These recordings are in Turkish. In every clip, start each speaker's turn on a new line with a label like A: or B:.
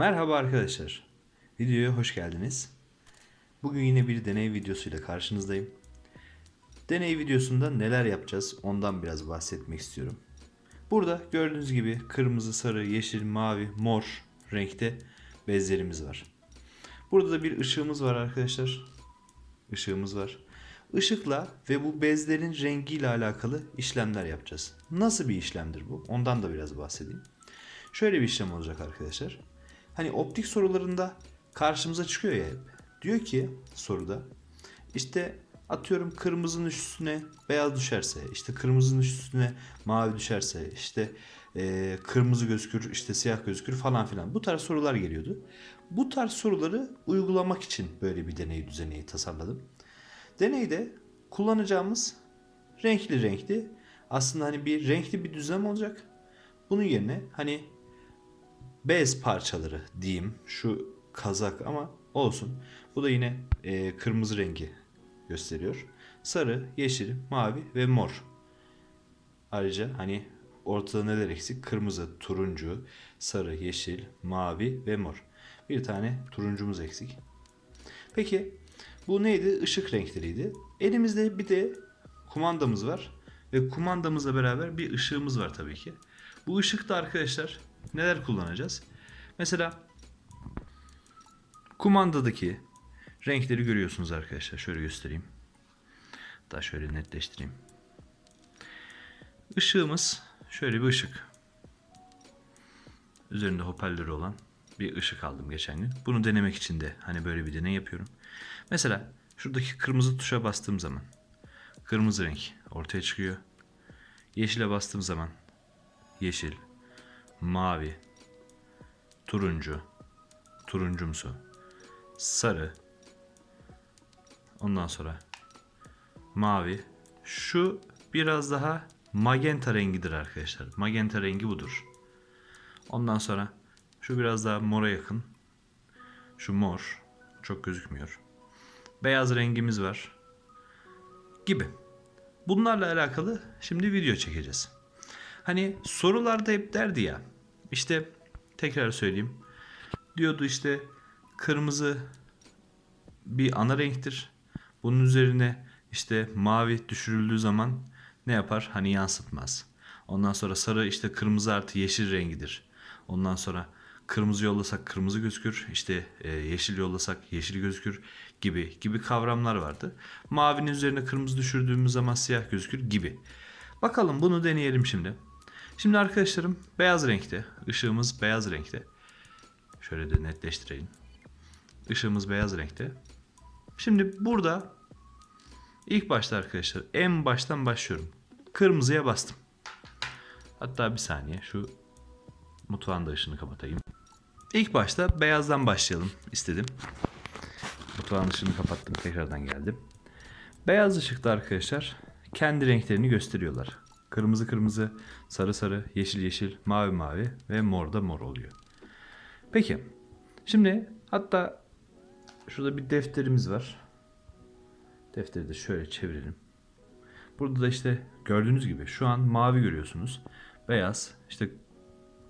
A: Merhaba arkadaşlar. Videoya hoş geldiniz. Bugün yine bir deney videosuyla karşınızdayım. Deney videosunda neler yapacağız ondan biraz bahsetmek istiyorum. Burada gördüğünüz gibi kırmızı, sarı, yeşil, mavi, mor renkte bezlerimiz var. Burada da bir ışığımız var arkadaşlar. Işığımız var. Işıkla ve bu bezlerin rengiyle alakalı işlemler yapacağız. Nasıl bir işlemdir bu? Ondan da biraz bahsedeyim. Şöyle bir işlem olacak arkadaşlar. Hani optik sorularında karşımıza çıkıyor ya hep. Diyor ki soruda işte atıyorum kırmızının üstüne beyaz düşerse, işte kırmızının üstüne mavi düşerse, işte eee, kırmızı gözükür, işte siyah gözükür falan filan. Bu tarz sorular geliyordu. Bu tarz soruları uygulamak için böyle bir deney düzeneyi tasarladım. Deneyde kullanacağımız renkli renkli aslında hani bir renkli bir düzlem olacak. Bunun yerine hani bez parçaları diyeyim şu kazak ama olsun. Bu da yine e, kırmızı rengi gösteriyor. Sarı, yeşil, mavi ve mor. Ayrıca hani ortada neler eksik? Kırmızı, turuncu, sarı, yeşil, mavi ve mor. Bir tane turuncumuz eksik. Peki bu neydi? Işık renkleriydi. Elimizde bir de kumandamız var. Ve kumandamızla beraber bir ışığımız var tabii ki. Bu ışıkta arkadaşlar neler kullanacağız? Mesela kumandadaki renkleri görüyorsunuz arkadaşlar. Şöyle göstereyim. Daha şöyle netleştireyim. Işığımız şöyle bir ışık. Üzerinde hoparlörü olan bir ışık aldım geçen gün. Bunu denemek için de hani böyle bir deney yapıyorum. Mesela şuradaki kırmızı tuşa bastığım zaman kırmızı renk ortaya çıkıyor. Yeşile bastığım zaman yeşil, mavi, turuncu, turuncumsu, sarı, ondan sonra mavi. Şu biraz daha magenta rengidir arkadaşlar. Magenta rengi budur. Ondan sonra şu biraz daha mora yakın. Şu mor çok gözükmüyor. Beyaz rengimiz var. Gibi. Bunlarla alakalı şimdi video çekeceğiz. Hani sorularda hep derdi ya. İşte tekrar söyleyeyim. Diyordu işte kırmızı bir ana renktir. Bunun üzerine işte mavi düşürüldüğü zaman ne yapar? Hani yansıtmaz. Ondan sonra sarı işte kırmızı artı yeşil rengidir. Ondan sonra kırmızı yollasak kırmızı gözükür. İşte e, yeşil yollasak yeşil gözükür gibi gibi kavramlar vardı. Mavinin üzerine kırmızı düşürdüğümüz zaman siyah gözükür gibi. Bakalım bunu deneyelim şimdi. Şimdi arkadaşlarım beyaz renkte. ışığımız beyaz renkte. Şöyle de netleştirelim. Işığımız beyaz renkte. Şimdi burada ilk başta arkadaşlar en baştan başlıyorum. Kırmızıya bastım. Hatta bir saniye şu mutfağın da ışığını kapatayım. İlk başta beyazdan başlayalım istedim. Mutfağın ışığını kapattım tekrardan geldim. Beyaz ışıkta arkadaşlar kendi renklerini gösteriyorlar. Kırmızı kırmızı, sarı sarı, yeşil yeşil, mavi mavi ve mor da mor oluyor. Peki şimdi hatta şurada bir defterimiz var. Defteri de şöyle çevirelim. Burada da işte gördüğünüz gibi şu an mavi görüyorsunuz. Beyaz, işte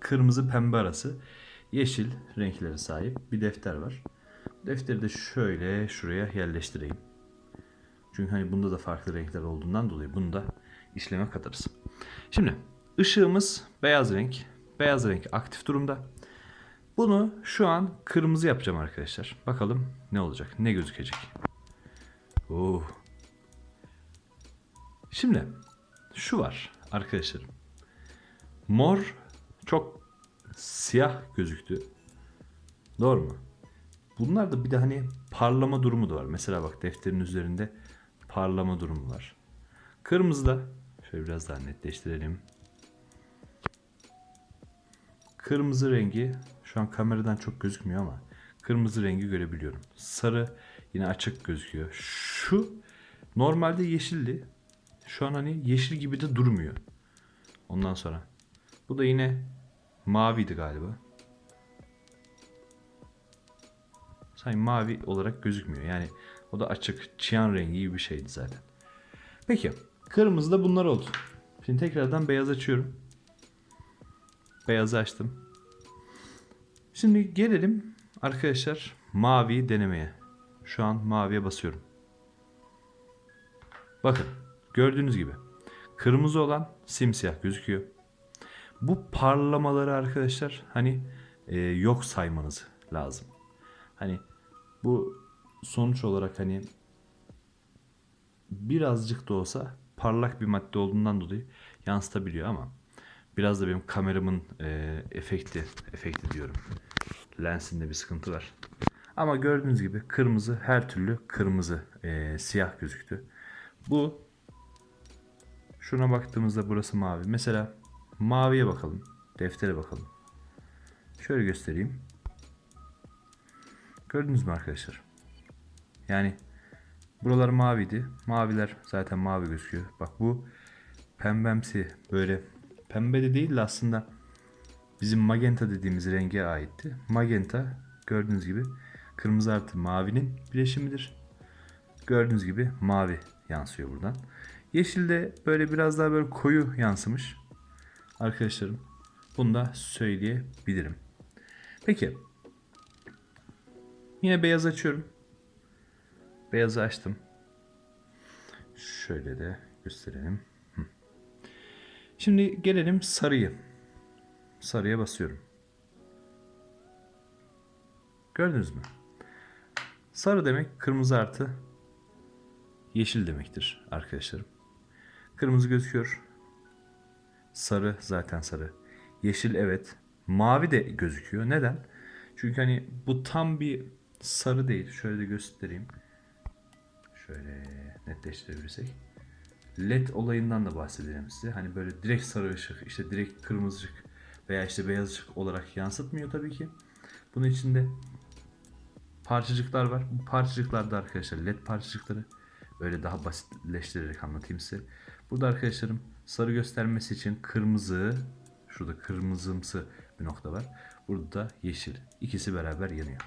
A: kırmızı pembe arası yeşil renklere sahip bir defter var. Defteri de şöyle şuraya yerleştireyim. Çünkü hani bunda da farklı renkler olduğundan dolayı bunu da işleme katarız. Şimdi ışığımız beyaz renk. Beyaz renk aktif durumda. Bunu şu an kırmızı yapacağım arkadaşlar. Bakalım ne olacak, ne gözükecek. Oh. Şimdi şu var arkadaşlarım. Mor çok siyah gözüktü. Doğru mu? Bunlar da bir de hani parlama durumu da var. Mesela bak defterin üzerinde parlama durumu var. Kırmızı da şöyle biraz daha netleştirelim. Kırmızı rengi şu an kameradan çok gözükmüyor ama kırmızı rengi görebiliyorum. Sarı yine açık gözüküyor. Şu normalde yeşildi. Şu an hani yeşil gibi de durmuyor. Ondan sonra bu da yine maviydi galiba. Sanki mavi olarak gözükmüyor. Yani o da açık çiyan rengi gibi bir şeydi zaten. Peki. Kırmızı da bunlar oldu. Şimdi tekrardan beyaz açıyorum. Beyazı açtım. Şimdi gelelim arkadaşlar maviyi denemeye. Şu an maviye basıyorum. Bakın gördüğünüz gibi kırmızı olan simsiyah gözüküyor. Bu parlamaları arkadaşlar hani e, yok saymanız lazım. Hani bu sonuç olarak hani birazcık da olsa parlak bir madde olduğundan dolayı yansıtabiliyor ama biraz da benim kameramın e, efekti, efekti diyorum. Lensinde bir sıkıntı var. Ama gördüğünüz gibi kırmızı her türlü kırmızı e, siyah gözüktü. Bu şuna baktığımızda burası mavi. Mesela maviye bakalım. Deftere bakalım. Şöyle göstereyim. Gördünüz mü arkadaşlar? Yani buralar maviydi. Maviler zaten mavi gözüküyor. Bak bu pembemsi böyle pembe de değil de aslında bizim magenta dediğimiz renge aitti. Magenta gördüğünüz gibi kırmızı artı mavinin bileşimidir. Gördüğünüz gibi mavi yansıyor buradan. Yeşil de böyle biraz daha böyle koyu yansımış. Arkadaşlarım bunu da söyleyebilirim. Peki. Yine beyaz açıyorum. Beyazı açtım. Şöyle de gösterelim. Şimdi gelelim sarıyı. Sarıya basıyorum. Gördünüz mü? Sarı demek kırmızı artı yeşil demektir arkadaşlarım. Kırmızı gözüküyor. Sarı zaten sarı. Yeşil evet. Mavi de gözüküyor. Neden? Çünkü hani bu tam bir sarı değil. Şöyle de göstereyim. Şöyle netleştirebilirsek. LED olayından da bahsedelim size. Hani böyle direkt sarı ışık, işte direkt kırmızı ışık veya işte beyaz ışık olarak yansıtmıyor tabii ki. Bunun içinde parçacıklar var. Bu parçacıklar da arkadaşlar led parçacıkları. Böyle daha basitleştirerek anlatayım size. Burada arkadaşlarım sarı göstermesi için kırmızı, şurada kırmızımsı bir nokta var. Burada da yeşil. İkisi beraber yanıyor.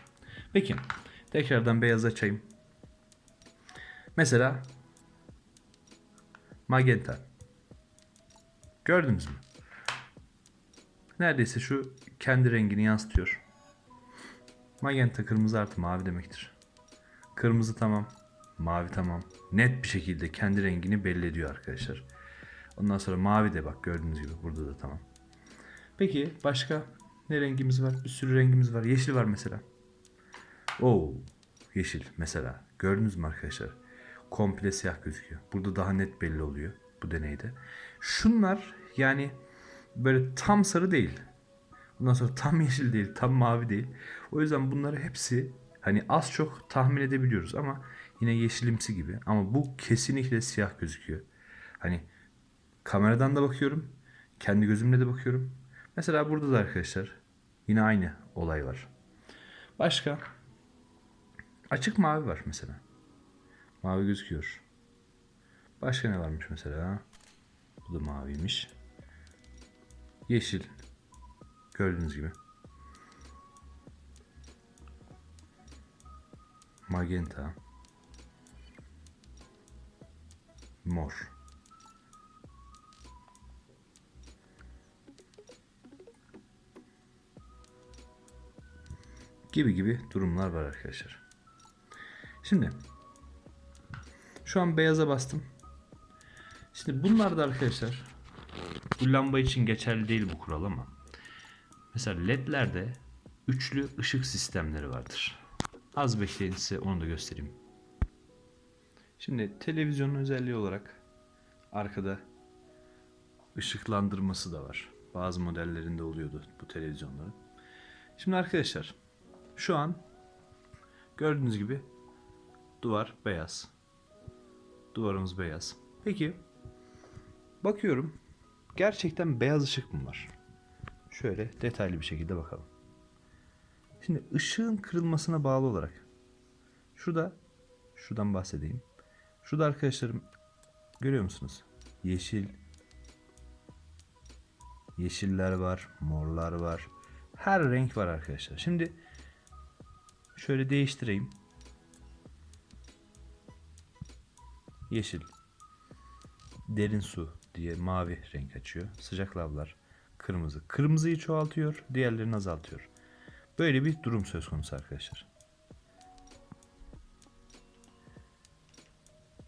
A: Peki tekrardan beyaz açayım. Mesela magenta. Gördünüz mü? Neredeyse şu kendi rengini yansıtıyor. Magenta kırmızı artı mavi demektir. Kırmızı tamam. Mavi tamam. Net bir şekilde kendi rengini belli ediyor arkadaşlar. Ondan sonra mavi de bak gördüğünüz gibi burada da tamam. Peki başka ne rengimiz var? Bir sürü rengimiz var. Yeşil var mesela. Oo, yeşil mesela. Gördünüz mü arkadaşlar? Komple siyah gözüküyor. Burada daha net belli oluyor bu deneyde. Şunlar yani böyle tam sarı değil. Ondan sonra tam yeşil değil, tam mavi değil. O yüzden bunları hepsi hani az çok tahmin edebiliyoruz ama yine yeşilimsi gibi. Ama bu kesinlikle siyah gözüküyor. Hani kameradan da bakıyorum, kendi gözümle de bakıyorum. Mesela burada da arkadaşlar yine aynı olay var. Başka açık mavi var mesela. Mavi gözüküyor. Başka ne varmış mesela? Bu da maviymiş. Yeşil. Gördüğünüz gibi. Magenta. Mor. Gibi gibi durumlar var arkadaşlar. Şimdi şu an beyaza bastım. Şimdi bunlar da arkadaşlar bu lamba için geçerli değil bu kural ama mesela ledlerde üçlü ışık sistemleri vardır. Az bekleyin size onu da göstereyim. Şimdi televizyonun özelliği olarak arkada ışıklandırması da var. Bazı modellerinde oluyordu bu televizyonların. Şimdi arkadaşlar şu an gördüğünüz gibi duvar beyaz. Duvarımız beyaz. Peki bakıyorum gerçekten beyaz ışık mı var? Şöyle detaylı bir şekilde bakalım. Şimdi ışığın kırılmasına bağlı olarak şurada şuradan bahsedeyim. Şurada arkadaşlarım görüyor musunuz? Yeşil yeşiller var, morlar var. Her renk var arkadaşlar. Şimdi şöyle değiştireyim. Yeşil. Derin su diye mavi renk açıyor. Sıcak lavlar kırmızı. Kırmızıyı çoğaltıyor, diğerlerini azaltıyor. Böyle bir durum söz konusu arkadaşlar.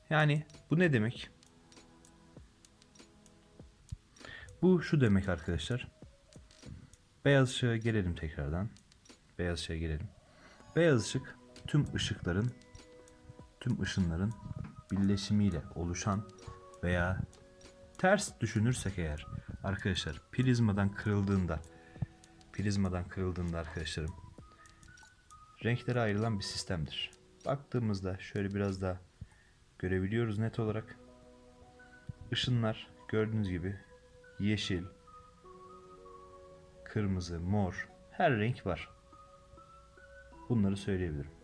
A: Yani bu ne demek? Bu şu demek arkadaşlar. Beyaz ışığa gelelim tekrardan. Beyaz ışığa gelelim. Beyaz ışık tüm ışıkların, tüm ışınların birleşimiyle oluşan veya ters düşünürsek eğer arkadaşlar prizmadan kırıldığında prizmadan kırıldığında arkadaşlarım renklere ayrılan bir sistemdir. Baktığımızda şöyle biraz daha görebiliyoruz net olarak. Işınlar gördüğünüz gibi yeşil, kırmızı, mor her renk var. Bunları söyleyebilirim.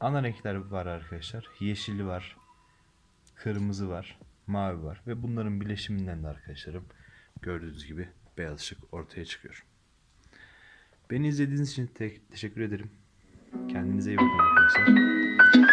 A: Ana renkler var arkadaşlar. Yeşili var, kırmızı var, mavi var ve bunların birleşiminden de arkadaşlarım gördüğünüz gibi beyaz ışık ortaya çıkıyor. Beni izlediğiniz için te- teşekkür ederim. Kendinize iyi bakın arkadaşlar.